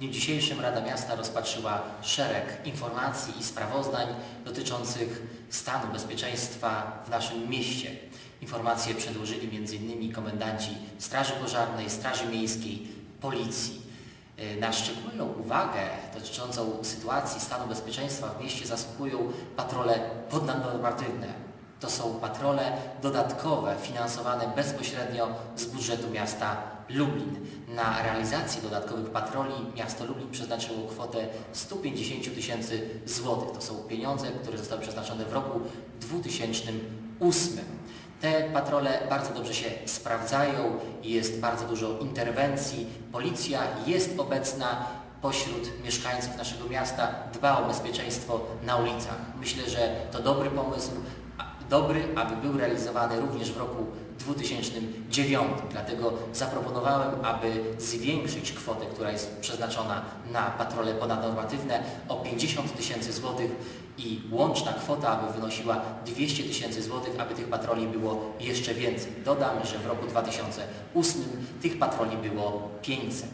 dniu dzisiejszym Rada Miasta rozpatrzyła szereg informacji i sprawozdań dotyczących stanu bezpieczeństwa w naszym mieście. Informacje przedłożyli m.in. komendanci Straży Pożarnej, Straży Miejskiej, Policji. Na szczególną uwagę dotyczącą sytuacji stanu bezpieczeństwa w mieście zasługują patrole podnormatywne. To są patrole dodatkowe, finansowane bezpośrednio z budżetu miasta Lublin. Na realizację dodatkowych patroli miasto Lublin przeznaczyło kwotę 150 tysięcy złotych. To są pieniądze, które zostały przeznaczone w roku 2008. Te patrole bardzo dobrze się sprawdzają, jest bardzo dużo interwencji. Policja jest obecna pośród mieszkańców naszego miasta, dba o bezpieczeństwo na ulicach. Myślę, że to dobry pomysł, dobry, aby był realizowany również w roku 2009. Dlatego zaproponowałem, aby zwiększyć kwotę, która jest przeznaczona na patrole ponadnormatywne o 50 tysięcy złotych i łączna kwota, aby wynosiła 200 tysięcy złotych, aby tych patroli było jeszcze więcej. Dodam, że w roku 2008 tych patroli było 500.